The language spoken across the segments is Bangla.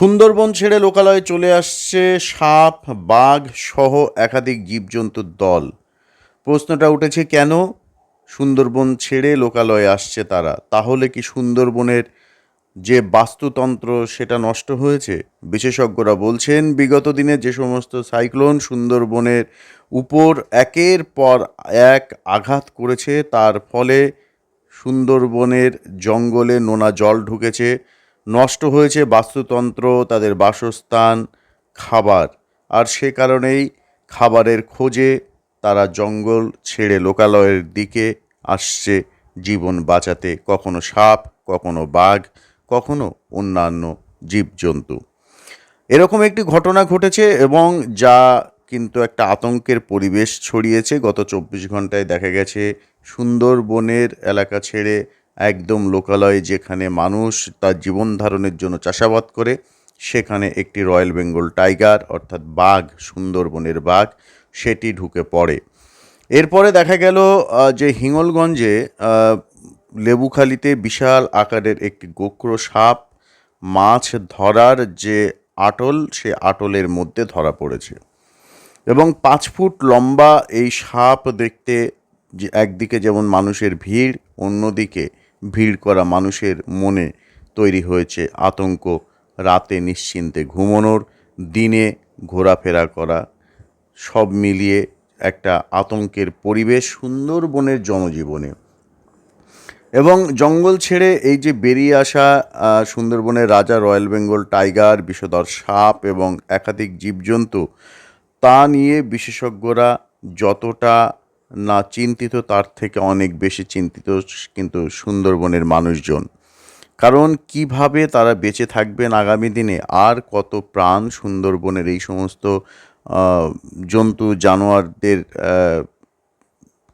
সুন্দরবন ছেড়ে লোকালয়ে চলে আসছে সাপ, বাঘ সহ একাধিক জীবজন্তুর দল। প্রশ্নটা উঠেছে কেন সুন্দরবন ছেড়ে লোকালয়ে আসছে তারা? তাহলে কি সুন্দরবনের যে বাস্তুতন্ত্র সেটা নষ্ট হয়েছে? বিশেষজ্ঞরা বলছেন, বিগত দিনে যে সমস্ত সাইক্লোন সুন্দরবনের উপর একের পর এক আঘাত করেছে, তার ফলে সুন্দরবনের জঙ্গলে নোনা জল ঢুকেছে নষ্ট হয়েছে বাস্তুতন্ত্র, তাদের বাসস্থান, খাবার। আর সে কারণেই খাবারের খোঁজে তারা জঙ্গল ছেড়ে লোকালয়ের দিকে আসছে জীবন বাঁচাতে। কখনো সাপ, কখনো বাঘ, কখনো অন্যান্য জীবজন্তু। এরকম একটি ঘটনা ঘটেছে এবং যা কিন্তু একটা আতঙ্কের পরিবেশ ছড়িয়েছে। গত চব্বিশ ঘন্টায় দেখা গেছে, সুন্দরবনের এলাকা ছেড়ে একদম লোকালয়ে যেখানে মানুষ তার জীবন ধারণের জন্য চাষাবাদ করে, সেখানে একটি রয়্যাল বেঙ্গল টাইগার, অর্থাৎ বাঘ, সুন্দরবনের বাঘ, সেটি ঢুকে পড়ে। এরপরে দেখা গেল যে হিঙ্গলগঞ্জে লেবুখালিতে বিশাল আকারের একটি গোক্র সাপ, মাছ ধরার যে আটল, সে আটলের মধ্যে ধরা পড়েছে। এবং পাঁচ ফুট লম্বা এই সাপ দেখতে যে একদিকে যেমন মানুষের ভিড়, অন্যদিকে ভিড় করা মানুষের মনে তৈরি হয়েছে আতঙ্ক। রাতে নিশ্চিন্তে ঘুমানোর, দিনে ঘোরাফেরা করা, সব মিলিয়ে একটা আতঙ্কের পরিবেশ সুন্দরবনের জনজীবনে। এবং জঙ্গল ছেড়ে এই যে বেরিয়ে আসা সুন্দরবনের রাজা রয়্যাল বেঙ্গল টাইগার, বিষধর সাপ এবং একাধিক জীবজন্তু, তা নিয়ে বিশেষজ্ঞরা যতটা না চিন্তিত, তার থেকে অনেক বেশি চিন্তিত কিন্তু সুন্দরবনের মানুষজন। কারণ কীভাবে তারা বেঁচে থাকবেন আগামী দিনে? আর কত প্রাণ সুন্দরবনের এই সমস্ত জন্তু জানোয়ারদের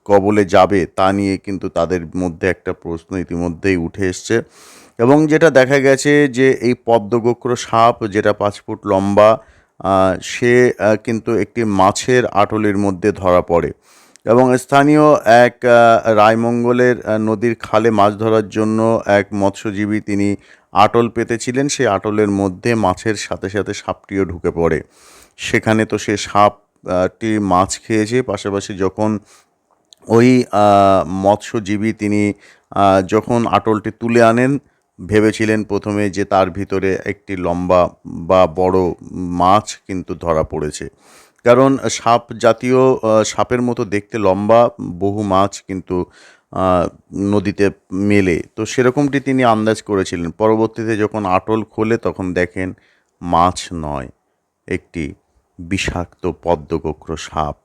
কবলে যাবে তা নিয়ে কিন্তু তাদের মধ্যে একটা প্রশ্ন ইতিমধ্যেই উঠে এসছে। এবং যেটা দেখা গেছে যে এই পদ্মগোক্র সাপ যেটা পাঁচ ফুট লম্বা সে কিন্তু একটি মাছের আটলের মধ্যে ধরা পড়ে। এবং স্থানীয় এক রায়মঙ্গলের নদীর খালে মাছ ধরার জন্য এক মৎস্যজীবী তিনি আটল পেতেছিলেন। সেই আটলের মধ্যে মাছের সাথে সাথে সাপটিও ঢুকে পড়ে। সেখানে তো সে সাপটি মাছ খেয়েছে। পাশাপাশি যখন ওই মৎস্যজীবী তিনি যখন আটলটি তুলে আনেন, ভেবেছিলেন প্রথমে যে তার ভিতরে একটি লম্বা বা বড় মাছ কিন্তু ধরা পড়েছে। কারণ সাপ জাতীয় সাপের মতো দেখতে লম্বা, বহু মাছ কিন্তু নদীতে মেলে। তো সেরকমটি তিনি আন্দাজ করেছিলেন। পরবর্তীতে যখন আটল খোলে তখন দেখেন মাছ নয়, একটি বিষাক্ত পদ্মগোক্র সাপ।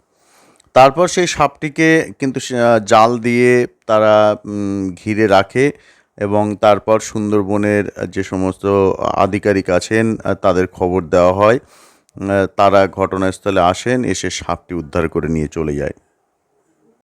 তারপর সেই সাপটিকে কিন্তু জাল দিয়ে তারা ঘিরে রাখে এবং তারপর সুন্দরবনের যে সমস্ত আধিকারিক আছেন তাদের খবর দেওয়া হয়। তারা ঘটনাস্থলে আসেন এসে সাপটি উদ্ধার করে নিয়ে চলে যায়।